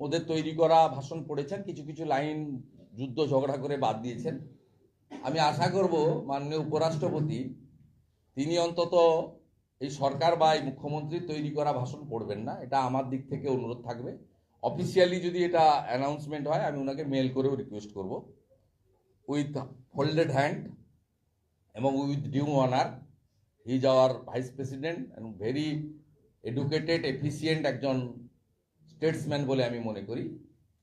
ওদের তৈরি করা ভাষণ পড়েছেন, কিছু কিছু লাইন যুদ্ধ ঝগড়া করে বাদ দিয়েছেন। আমি আশা করব মাননীয় উপরাষ্ট্রপতি, তিনি অন্তত এই সরকার বা এই মুখ্যমন্ত্রীর তৈরি করা ভাষণ পড়বেন না, এটা আমার দিক থেকে অনুরোধ থাকবে। অফিসিয়ালি যদি এটা অ্যানাউন্সমেন্ট হয়, আমি ওনাকে মেল করেও রিকোয়েস্ট করব। উইথ ফোল্ডেড হ্যান্ড এবং with due honour is our vice president এবং ভেরি এডুকেটেড এফিসিয়েন্ট একজন স্টেটসম্যান বলে আমি মনে করি।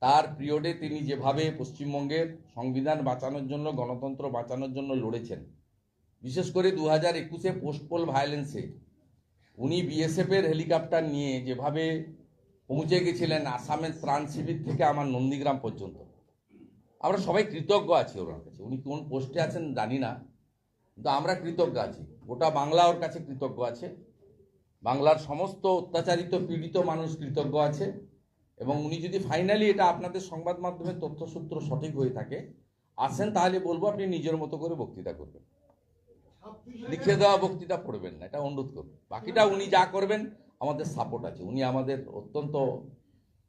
তার পিরিয়ডে তিনি যেভাবে পশ্চিমবঙ্গের সংবিধান বাঁচানোর জন্য, গণতন্ত্র বাঁচানোর জন্য লড়েছেন, বিশেষ করে দু হাজার একুশে পোস্টপোল ভায়োলেন্সে, উনি বিএসএফের হেলিকপ্টার নিয়ে যেভাবে পৌঁছে গেছিলেন আসামের ত্রাণ শিবির থেকে আমার নন্দীগ্রাম পর্যন্ত। আমরা সবাই কৃতজ্ঞ আছি ওনার কাছে। উনি কোন পোস্টে আছেন জানি না, কিন্তু আমরা কৃতজ্ঞ আছি। গোটা বাংলা ওর কাছে কৃতজ্ঞ আছে। বাংলার সমস্ত অত্যাচারিত, পীড়িত মানুষ কৃতজ্ঞ আছে। এবং উনি যদি ফাইনালি এটা আপনাদের সংবাদ মাধ্যমের তথ্যসূত্র সঠিক হয়ে থাকে আসেন তাহলে বলব আপনি নিজের মতো করে বক্তৃতা করবেন। লিখে দেওয়া বক্তৃতা পড়বেন না এটা অনুরোধ করবেন বাকিটা উনি যা করবেন আমাদের সাপোর্ট আছে। উনি আমাদের অত্যন্ত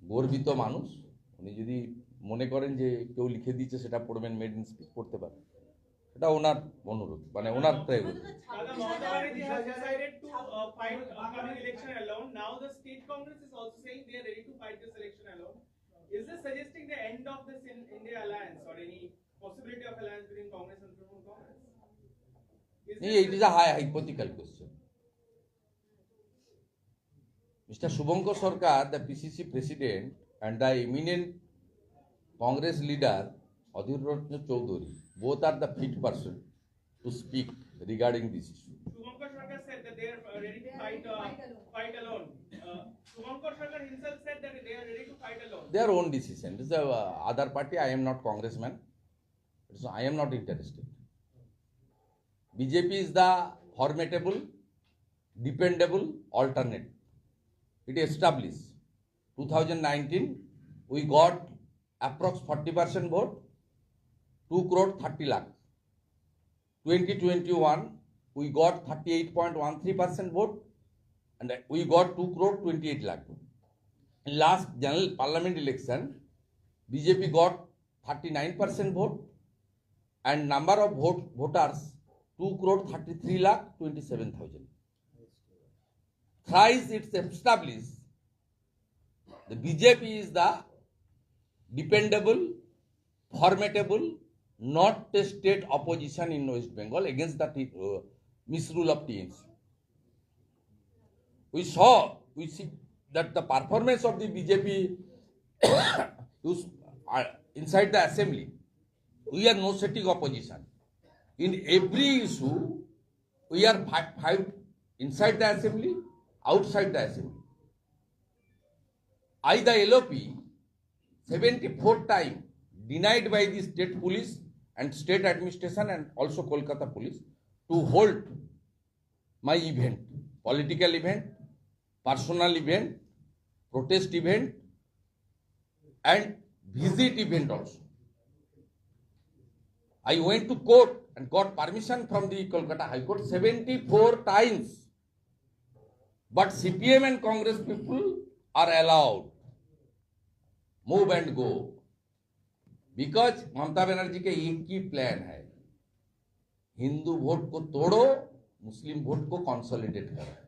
গর্বিত মানুষ। উনি যদি মনে করেন যে কেউ লিখে দিচ্ছে সেটা পড়বেন মেড ইন স্পিচ পড়তে পারেন এটা ওনার অনুরোধ মানে ওনার. Now the state congress is also saying alliance or any possibility of alliance between Congress and Trinamool Congress? Is it is a high hypothetical question. Mr. Shubhankar Sarkar, the PCC president, and the eminent Congress leader, Adhir Ratna Chaudhary, both are the fit person to speak regarding this issue. Shubhankar Sarkar said that they are uh, ready to fight, uh, fight alone. Uh, Shubhankar Their own decision. This is uh, other party. I am not congressman. So I am not interested. BJP is the formidable, dependable alternate. It established. 2019, we got approx 40% vote, 2 crore 30 lakh. 2021, we got 38.13% vote, and we got 2 crore 28 lakh. In last general parliament election, BJP got 39% vote and number of vote, voters 2 crore 33 lakh 27,000. Thrice it's established the BJP is the dependable, formidable, not a state opposition in West Bengal against the uh, misrule of TNC. We saw, we see that the performance of the BJP is, uh, inside the assembly, we are no sitting opposition. In every issue, we are five, five inside the assembly, outside the assembly. I, the LOP, 74 time denied by the state police and state administration and also Kolkata police to hold my event, political event, personal event, protest event, and visit event also. I went to court and got permission from the Kolkata High Court 74 times. But CPM and Congress people are allowed move and go because ममता बनर्जी के एक ही plan है Hindu vote को तोड़ो मुस्लिम vote को consolidate करो